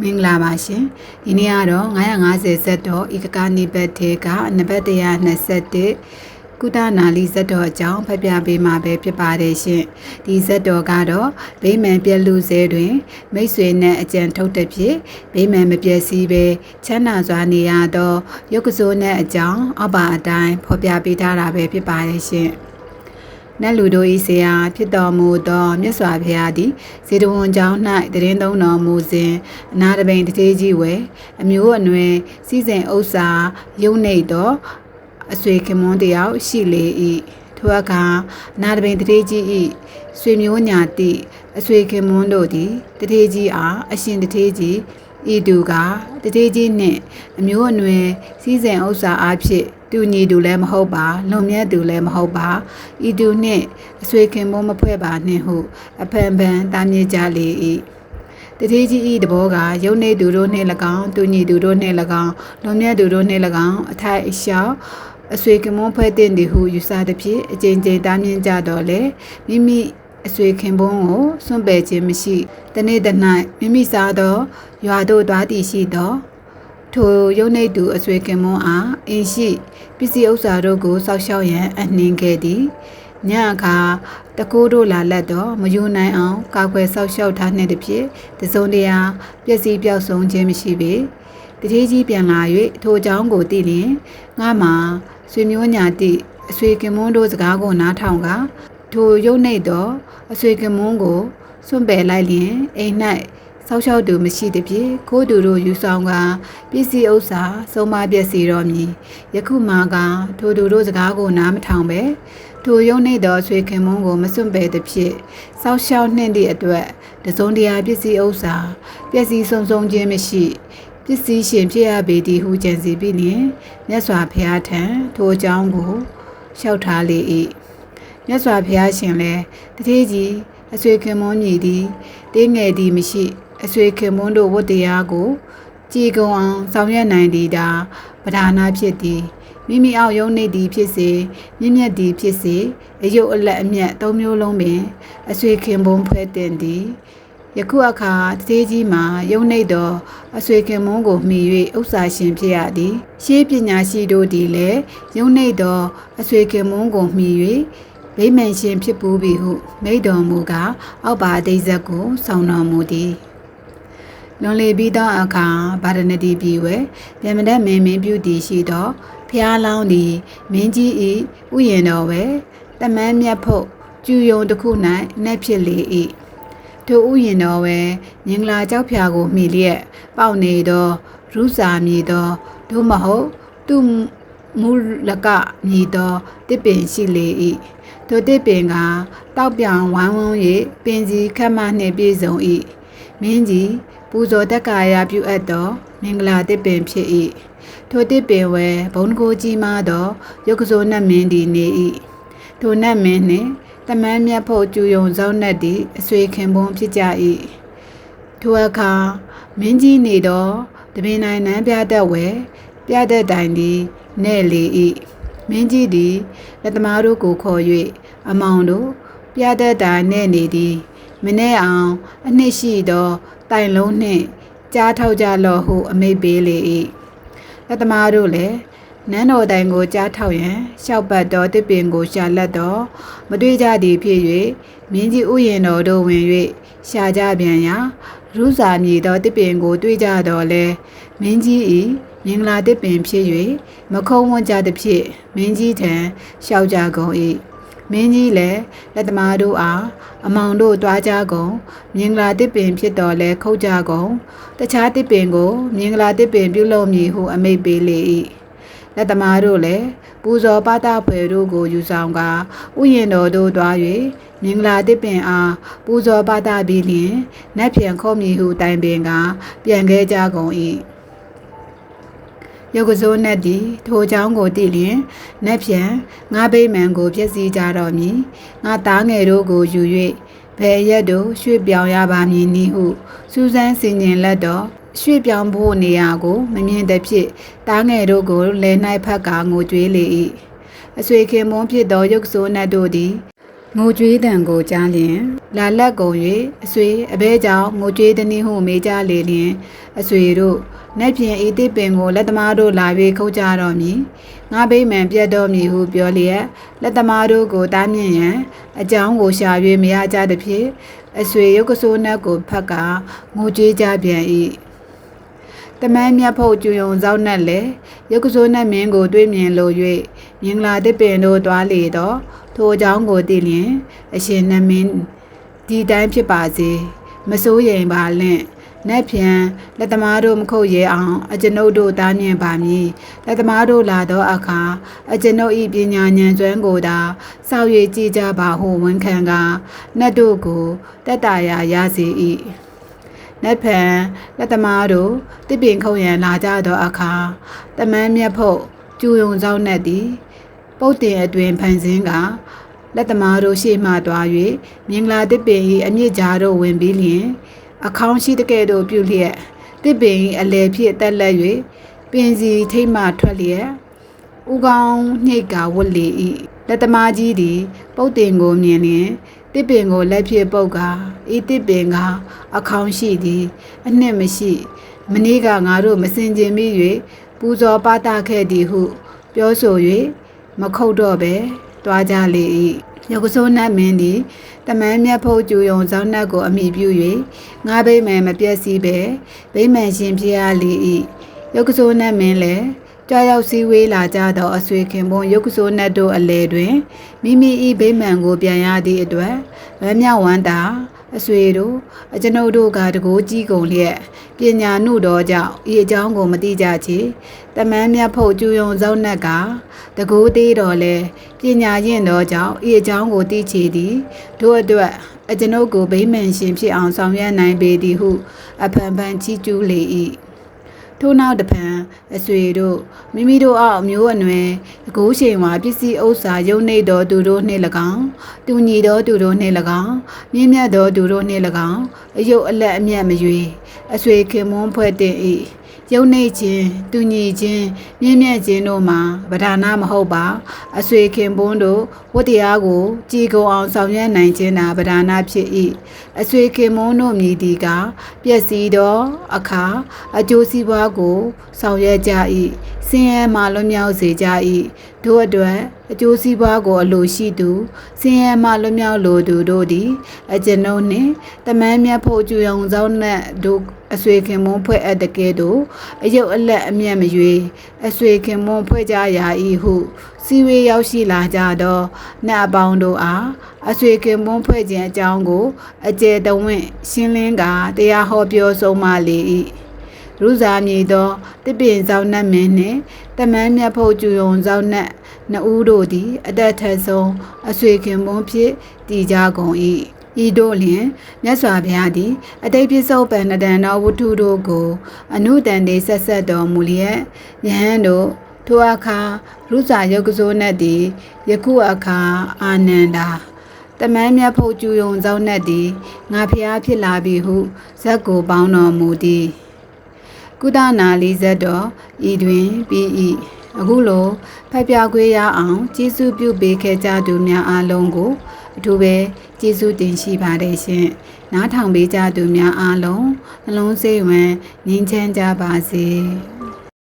မင်္ဂလာပါရှင်ဒီနေ့ကတော့950ဇက်တော်ဤကကနိဘတ်ထေကနဘတ်121ကုဒနာလီဇက်တော်အကြောင်းဖတ်ပြပေးမှာပဲဖြစ်ပါတယ်ရှင်ဒီဇက်တော်ကတော့ဗိမာန်ပြက်လူစဲတွင် မိတ်ဆွေနဲ့အကြံထုတ်တဲ့ဖြစ်ဗိမာန်မပြည့်စည်ပဲချမ်းသာစွာနေရသော ရုပ်ကစိုးနဲ့အကြောင်းအောက်ပါအတိုင်းဖော်ပြပေးထားတာပဲဖြစ်ပါတယ်ရှင် နတ်လူတို့ဤဆရာဖြစ်တော်မူသောမြတ်စွာဘုရားသည်ဇေတဝန်ကျောင်း၌တရင်သုံးတော်မူစဉ်အနာတပိန်တထေးကြီးဝဲအမျိုးအနွယ်စီစဉ်ဥစ္စာယုံနေသောအဆွေခင်မွန်းတယောက်ရှိလေ၏ထိုအခါအနာတပိန်တထေးကြီး၏ဆွေမျိုးညာတိအဆွေခင်မွန်းတို့သည်တထေးကြီးအားအရှင်တထေးကြီးဤသူကတထေးကြီးနှင့်အမျိုးအနွယ်စီစဉ်ဥစ္စာအဖြစ် တူညီသူလည်းမဟုတ်ပါလွန်မြတ်သူလည်းမဟုတ်ပါဤသူနှင့်အဆွေခင်မွန်းမဖွဲ့ပါနှင့်ဟုအဖန်ဖန်တားမြစ်ကြလေ၏တတိကြီးဤတဘောကယုံနေသူတို့နှင့်၎င်းတူညီသူတို့နှင့်၎င်းလွန်မြတ်သူတို့နှင့်၎င်းအထိုက်အလျှောက်အဆွေကမွန်ဖွဲ့တဲ့သည်ဟုယူဆသည်ဖြင့်အကြိမ်ကြိမ်တားမြစ်ကြတော့လေမိမိအဆွေခင်ပွန်းကိုစွန့်ပယ်ခြင်းမရှိတနေ့တ၌မိမိစားသောရွာသို့သွားတည်ရှိသော ထိုရုံနေသူအဆွေခင်မွန်းအားအင်းရှိပစ္စည်းဥစ္စာတို့ကိုစောက်ရှောက်ရန်အနှင်းခဲ့သည်ညအခါတကိုးတို့လာလက်တော့မယူနိုင်အောင်ကာကွယ်ဆောက်ရှောက်ထားနှင့်တဖြင့်တစုံတရာပျက်စီးပြောက်ဆုံးခြင်းမရှိပေတတိကြီးပြန်လာ၍ထိုအကြောင်းကိုသိလျင်ငါမှာဆွေမျိုးညာတိအဆွေကင်မွန်းတို့စကားကိုနားထောင်ကထိုရုပ်နှိတ်သောအဆွေကင်မွန်းကိုစွန့်ပယ်လိုက်လျင်အိမ်၌ ဆောက်ရှောက်သူမရှိသည်ဖြင့်ခိုးသူတို့ယူဆောင်ကပစ္စည်းဥစ္စာဆုံးမပျက်စီတော်မည်ယခုမှကထိုသူတို့စကားကိုနားမထောင်ပဲထိုယုံနေသောဆွေခင်မုန်းကိုမစွန့်ပယ်သည်ဖြင့်ဆောက်ရှောက်နှင့်သည့်အတွက်တစုံတရာပစ္စည်းဥစ္စာပျက်စီးဆုံးဆုံးခြင်းမရှိပစ္စည်းရှင်ဖြစ်ရပေသည်ဟုကြံစီပြီးလျင်မြတ်စွာဘုရားထံထိုအကြောင်းကိုလျှောက်ထားလေ၏မြတ်စွာဘုရားရှင်လည်းတတိကြီးအဆွေခင်မွန်းညီသည်တင်းငယ်သည်မရှိ အဆွေခင်မွန်းတို့ဝတ္တရားကိုကြည်ကုံအောင်ဆောင်ရွက်နိုင်သည်ဒါပဓာနာဖြစ်သည်မိမိအောက်ယုံနေသည်ဖြစ်စေမြင့်မြတ်သည်ဖြစ်စေအယုတ်အလက်အမျက်သုံးမျိုးလုံးပင်အဆွေခင်ပွန်းဖွဲ့တင်သည်ယခုအခါတသေးကြီးမှာယုံနေသောအဆွေခင်မွန်းကိုမှီ၍ဥစ္စာရှင်ဖြစ်ရသည်ရှေးပညာရှိတို့သည်လည်းယုံနေသောအဆွေခင်မွန်းကိုမှီ၍ဗိမာန်ရှင်ဖြစ်ပူးပြီဟုမိန့်တော်မူကာအောက်ပါအသေးဆက်ကိုဆောင်တော်မူသည် လွန်လေပြီးသောအခါဗာရဏတိပြည်ဝဲဗျမဒတ်မင်းမင်းပြုတည်ရှိသောဖျားလောင်းသည်မင်းကြီး၏ဥယျာဉ်တော်ဝဲတမန်းမြတ်ဖို့ကျူယုံတစ်ခု၌နှက်ဖြစ်လေ၏ထိုဥယျာဉ်တော်ဝဲငင်္ဂလာကြောက်ဖြာကိုမှီလျက်ပေါက်နေသောရူစာမြည်သောသို့မဟုတ်သူမူလကမြည်သောတစ်ပင်ရှိလေ၏ထိုတစ်ပင်ကတောက်ပြောင်ဝမ်းဝန်း၍ပင်စီခတ်မနှင့်ပြည့်စုံ၏ မင်းကြီးပူဇော်တက်ကာယပြုအပ်သောမင်္ဂလာတစ်ပင်ဖြစ်၏ထိုတစ်ပင်ဝဲဘုံကိုကြီးမားသောရုပ်ကစိုးနှက်မင်းသည်နေ၏ထိုနှက်မင်းနှင့်တမန်းမြတ်ဖို့ကျူယုံစောင်းနှက်သည်အဆွေခင်ပွန်းဖြစ်ကြ၏ထိုအခါမင်းကြီးနေသောတပင်နိုင်နန်းပြတတ်ဝဲပြတတ်တိုင်သည်နဲ့လေ၏မင်းကြီးသည်လက်သမားတို့ကိုခေါ်၍အမောင်တို့ပြတတ်တိုင်နဲ့နေသည် မနေ့အောင် အနှစ်ရှိသောတိုင်လုံးနှင့်ကြားထောက်ကြလော့ဟု အမိတ်ပေးလေ၏လက်သမားတို့လည်းနန်းတော်တိုင်ကိုကြားထောက်ရန်ရှောက်ပတ်တော်တစ်ပင်ကိုရှာလက်တော်မတွေ့ကြသည်ဖြစ်၍မင်းကြီးဥယျာဉ်တော်တို့ဝင်၍ရှာကြပြန်ရာရူစာမြေသောတစ်ပင်ကို တွေ့ကြတော်လဲမင်းကြီး၏မင်္ဂလာတစ်ပင်ဖြစ်၍မခုံးဝန်းကြသည်ဖြင့်မင်းကြီးထံလျှောက်ကြကုန်၏ မင်းကြီးလည်းလက်သမားတို့အားအမောင်တို့တွားကြကုန်မြင်္ဂလာတစ်ပင်ဖြစ်တော်လဲခုတ်ကြကုန်တခြားတစ်ပင်ကိုမြင်္ဂလာတစ်ပင်ပြုလုပ်မည်ဟုအမိတ်ပေးလေ၏လက်သမားတို့လည်းပူဇော်ပါတာဖွယ်တို့ကိုယူဆောင်ကဥယျာဉ်တော်တို့တွား၍မြင်္ဂလာတစ်ပင်အားပူဇော်ပါတာပြီးလျင်နတ်ပြန်ခုံးမည်ဟုတိုင်ပင်ကပြန်ခဲ့ကြကုန်၏ ရုပ်ကစိုးနဲ့သည်ထိုเจ้าကိုတည်လျင်နက်ဖြန်ငါဗိမာန်ကို ပြည့်စည်ကြတော်မူငါသားငယ်တို့ကိုယူ၍ဘယ်ရက်တို့ရွှေ့ပြောင်းရပါမည်နည်းဟုစူးစမ်းဆင်ခြင်လက်တော်ရွှေ့ပြောင်းဖို့နေရာကိုမမြင်သဖြင့်တားငယ်တို့ကိုလဲ၌ဖက်ကငိုကြွေးလေ၏အဆွေခင်မွန်းဖြစ်သောရုပ်ဆိုးနတ်တို့သည် ငိုကြွေးတံကိုကြားလျင်လာလက်ကုန်၍အဆွေအဘဲကြောင့်ငိုကြွေးသည်ဟုမေးကြလေလျင်အဆွေတို့နှက်ဖြင့်ဤတစ်ပင်ကိုလက်သမားတို့လာ၍ခုတ်ကြတော်မူငါဗိမှန်ပြတ်တော်မူဟုပြောလျက်လက်သမားတို့ကိုတားမြင့်ရန်အကြောင်းကိုရှာ၍မရကြသဖြင့်အဆွေရုပ်ကဆိုးနှက်ကိုဖက်ကငိုကြွေးကြပြန်၏တမန်မြတ်ဖို့ကျူယုံဆောင်နှက်လေရုပ်ကဆိုးနှက်မင်းကို တွေ့မြင်လို၍မြင်လာတဲ့ပင်တို့တွားလေတော့ ထိုအကြောင်းကိုသိလျင် အရှင်နမင်းဒီတိုင်းဖြစ်ပါစေမစိုးရိမ်ပါလင့်နက်ဖြန်လက်သမားတို့မခုတ်ရဲအောင်အကျွန်ုပ်တို့တားမြင်ပါမည်လက်သမားတို့လာသောအခါအကျွန်ုပ်၏ပညာဉာဏ်စွမ်းကိုသာစောက်ရည်ကြည့်ကြပါဟုဝန်ခံကနတ်တို့ကိုတက်တာရာရစေ၏နက်ဖန်လက်သမားတို့တစ်ပင်ခုတ်ရန်လာကြသောအခါတမန်းမြတ်ဖို့ကျူယုံဆောင်နှက်သည် ပုတ်တင်အတွင်ဖန်ဆင်းကလက်သမားတို့ရှေ့မှတွား၍မြင်လာတစ်ပင်၏အမြင့်ကြားတို့ဝင်ပြီးလျင် အခေါင်းရှိတကဲ့သို့ပြုလျက်တစ်ပင်၏အလယ်ဖြစ်တက်လက်၍ပင်စီထိတ်မှထွက်လျက်ဥကောင်းနှိတ်ကဝတ်လေ၏လက်သမားကြီးသည် ပုတ်တင်ကိုမြင်လျင်တစ်ပင်ကိုလက်ဖြစ်ပုတ်ကာဤတစ်ပင်ကအခေါင်းရှိသည် အနှစ်မရှိ မနေ့ကငါတို့မစင်ကျင်မိ၍ပူဇော်ပါတာခဲ့သည်ဟု ပြောဆို၍ မခုတ်တော့ပဲတွားကြလေ၏ရုပ်ဆိုးနတ်မင်းသည်တမန်မြတ်ဖို့ကျူယုံဇောင်းနတ်ကိုအမိပြု၍ငါးဘိမှန်မပြည့်စည်ပဲဘိမှန်ရှင်ဖြစ်ရလေ၏ရုပ်ဆိုးနတ်မင်းလည်းကြောက်ရောက်စည်းဝေးလာကြသောအဆွေခင်ပွန်ရုပ်ဆိုးနတ်တို့အလဲတွင်မိမိ၏ဗိမှန်ကိုပြန်ရသည့်အတွက်ဗမ်းမြောက်ဝမ်းတာ အဆွေတို့အကျွန်ုပ်တို့ကတကိုးကြီးကုန်လျက်ပညာနှုတော်ကြောင့်ဤအကြောင်းကိုမသိကြချေတမန်မြတ်ဖို့ကျူယုံစောင်းနတ်ကတကိုးသေးတော်လဲပညာရင့်တော်ကြောင့်ဤအကြောင်းကိုသိချေသည်တို့အတွက်အကျွန်ုပ်ကိုဗိမှန်ရှင်ဖြစ်အောင်ဆောင်ရွက်နိုင်ပေသည်ဟု အဖန်ဖန်ချီးကျူးလေ၏ ထို့နောက်တဖန်အဆွေတို့မိမိတို့အောက်အမျိုးအနွယ်အကိုးချိန်မှာပစ္စည်းဥစ္စာယုံနေတော်သူတို့နှင့်၎င်းတူညီတော်သူတို့နှင့်၎င်းမြင့်မြတ်တော်သူတို့နှင့်၎င်းအယုတ်အလက်အမျက်မရွေအဆွေခင်မွန်းဖွဲ့တင်၏ ယုံနေခြင်းတူညီခြင်းမြင့်မြတ်ခြင်းတို့မှာဗဒါနာမဟုတ်ပါအဆွေခင်ပွန်းတို့ဝတ္တရားကိုကြည်ကုန်အောင်ဆောင်ရွက်နိုင်ခြင်းသာဗဒါနာဖြစ်၏အဆွေခင်မွန်းတို့မြည်ဒီကပျက်စီးသောအခါအကျိုးစီးပွားကိုဆောင်ရွက်ကြ၏ဆင်းရဲမှလွတ်မြောက်စေကြ၏ တို့အတွက်အကျိုးစီးပွားကိုအလိုရှိသူဆင်းရဲမှလွတ်မြောက်လိုသူတို့သည်အကျွန်ုပ်နှင့်တမန်မြတ်ဖို့ကျူယုံဆောင်နှင့်တို့အဆွေခင်မွန်းဖွဲ့အပ်တကဲ့သို့အယုတ်အလက်အမျက်မရွေအဆွေခင်မွန်းဖွဲ့ကြရာ၏ဟုစီဝေးရောက်ရှိလာကြသောနတ်အပေါင်းတို့အားအဆွေခင်မွန်းဖွဲ့ခြင်းအကြောင်းကိုအကျယ်တဝင့်ရှင်းလင်းကာတရားဟောပြောဆုံးမလေ၏ ရူဇာမည်သောတပင်ဆောင်နှက်မင်းနှင့်တမန်မြတ်ဖို့ကျူယုံဆောင်နှက်နှစ်ဦးတို့သည်အသက်ထက်ဆုံးအဆွေခင်ပွန်းဖြစ်တည်ကြကုန်၏ဤတို့လျင်မြတ်စွာဘုရားသည် အတိတ်ပြစ္ဆုတ်ပန်နဒန်တော်ဝတ္ထုတို့ကို အနုတန်တေဆက်ဆက်တော်မူလျက်ယဟန်တို့ထိုအခါရုဇာယုတ်ကစိုးနှက်သည်ယခုအခါအာနန္ဒာတမန်မြတ်ဖို့ကျူယုံဆောင်နှက်သည်ငါဖျားဖြစ်လာပြီဟုဇက်ကိုပေါင်းတော်မူသည် ကုသနာလီဇက်တော်ဤတွင်ပြီး၏အခုလိုဖက်ပြခွေးရအောင်ကျေးဇူးပြုပေးခဲ့ကြသူများအားလုံးကိုအထူးပဲကျေးဇူးတင်ရှိပါတယ်ရှင်။နားထောင်ပေးကြသူများအားလုံးနှလုံးစိတ်ဝင်ငြိမ်းချမ်းကြပါစေ။